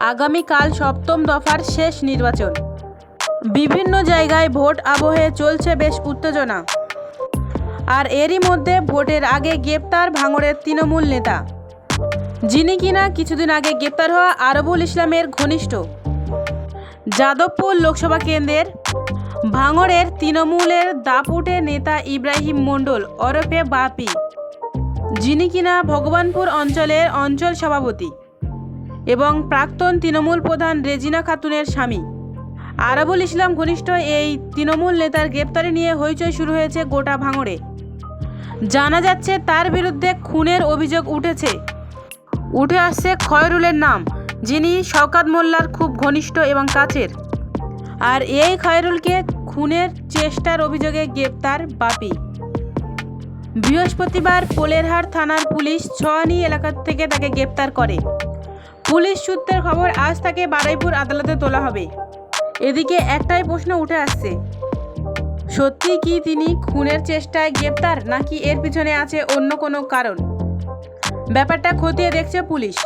আগামীকাল সপ্তম দফার শেষ নির্বাচন। বিভিন্ন জায়গায় ভোট আবহে চলছে বেশ উত্তেজনা। আর এরই মধ্যে ভোটের আগে গ্রেপ্তার ভাঙড়ের তৃণমূল নেতা। যিনি কিনা কিছুদিন আগে গ্রেপ্তার হওয়া আরবুল ইসলামের ঘনিষ্ঠ। যাদবপুর লোকসভা কেন্দ্রের ভাঙড়ের তৃণমূলের দাপুটে নেতা ইব্রাহিম মণ্ডল ওরফে বাপি। যিনি কিনা ভগবানপুর অঞ্চলের অঞ্চল সভাপতি। এবং প্রাক্তন তৃণমূল প্রধান রেজিনা খাতুনের স্বামী। আরাবুল ইসলাম ঘনিষ্ঠ এই তৃণমূল নেতার গ্রেপ্তারি নিয়ে হইচই শুরু হয়েছে গোটা ভাঙড়ে। জানা যাচ্ছে তার বিরুদ্ধে খুনের অভিযোগ উঠেছে। উঠে আসছে খয়রুলের নাম, যিনি শওকাত মোল্লার খুব ঘনিষ্ঠ এবং কাছের। আর এই খয়রুলকে খুনের চেষ্টার অভিযোগে গ্রেপ্তার বাপি। বৃহস্পতিবার পোলেরহাট থানার পুলিশ ছয়ানি এলাকা থেকে তাকে গ্রেপ্তার করে। পুলিশ সূত্রের খবর আজ তাকে বারাইপুর আদালতে তোলা হবে। এদিকে একটাই প্রশ্ন উঠে আসছে। সত্যি কি তিনি খুনের চেষ্টায় গ্রেপ্তার, নাকি এর পিছনে আছে অন্য কোনো কারণ? ব্যাপারটা খতিয়ে দেখছে পুলিশ।